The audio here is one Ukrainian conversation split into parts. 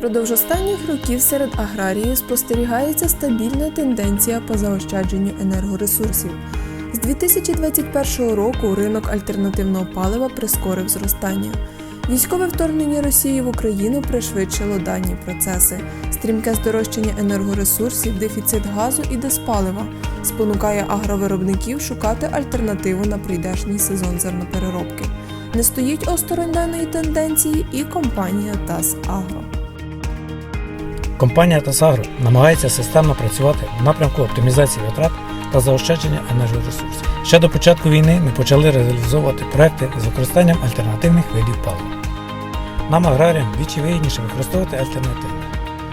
Продовж останніх років серед аграріїв спостерігається стабільна тенденція по заощадженню енергоресурсів. З 2021 року ринок альтернативного палива прискорив зростання. Військове вторгнення Росії в Україну пришвидшило дані процеси. Стрімке здорожчання енергоресурсів, дефіцит газу і диспалива спонукає агровиробників шукати альтернативу на прийдешній сезон зернопереробки. Не стоїть осторонь даної тенденції і компанія ТАС Агро. Компанія «Тасагро» намагається системно працювати в напрямку оптимізації витрат та заощадження енергоресурсів. Ще до початку війни ми почали реалізовувати проекти з використанням альтернативних видів палива. Нам, аграріям, вічі вигідніше використовувати альтернативи,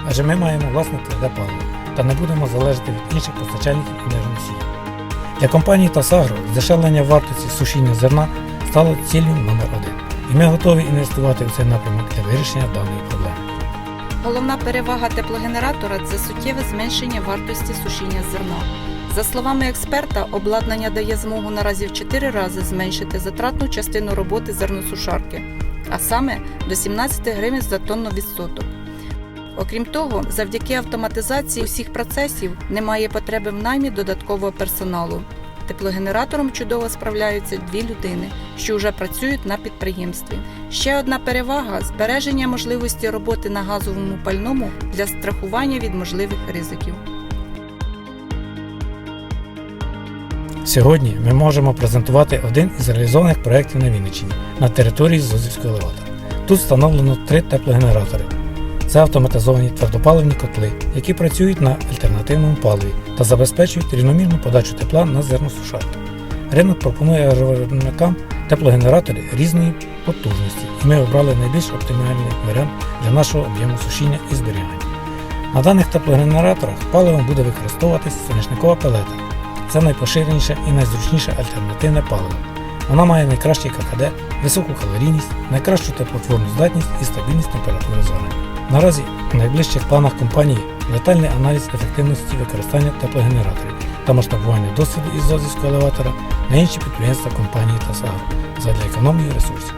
адже ми маємо власне тверде паливо та не будемо залежати від інших постачальників енергоносіїв. Для компанії «Тасагро» здешевлення вартості сушіння зерна стало ціллю номер один, і ми готові інвестувати в цей напрямок для вирішення даної проблеми. Головна перевага теплогенератора це суттєве зменшення вартості сушіння зерна. За словами експерта, обладнання дає змогу наразі в 4 рази зменшити затратну частину роботи зерносушарки, а саме до 17 гривень за тонну відсоток. Окрім того, завдяки автоматизації усіх процесів немає потреби в наймі додаткового персоналу. Теплогенератором чудово справляються дві людини, що вже працюють на підприємстві. Ще одна перевага збереження можливості роботи на газовому пальному для страхування від можливих ризиків. Сьогодні ми можемо презентувати один із реалізованих проєктів на Вінниччині на території Зозівського елеватора. Тут встановлено три теплогенератори. Це автоматизовані твердопаливні котли, які працюють на альтернативному паливі та забезпечують рівномірну подачу тепла на зерносушарки. Ринок пропонує агровиробникам теплогенератори різної потужності, і ми обрали найбільш оптимальний варіант для нашого об'єму сушіння і зберігання. На даних теплогенераторах паливом буде використовуватись соняшникова пелета. Це найпоширеніше і найзручніше альтернативне паливо. Вона має найкращий ККД, високу калорійність, найкращу теплотворну здатність і стабільність температури зони. Наразі в найближчих планах компанії детальний аналіз ефективності використання теплогенераторів та масштабування досвіду із зозівського елеватора на інші підприємства компанії та САГ задля економії ресурсів.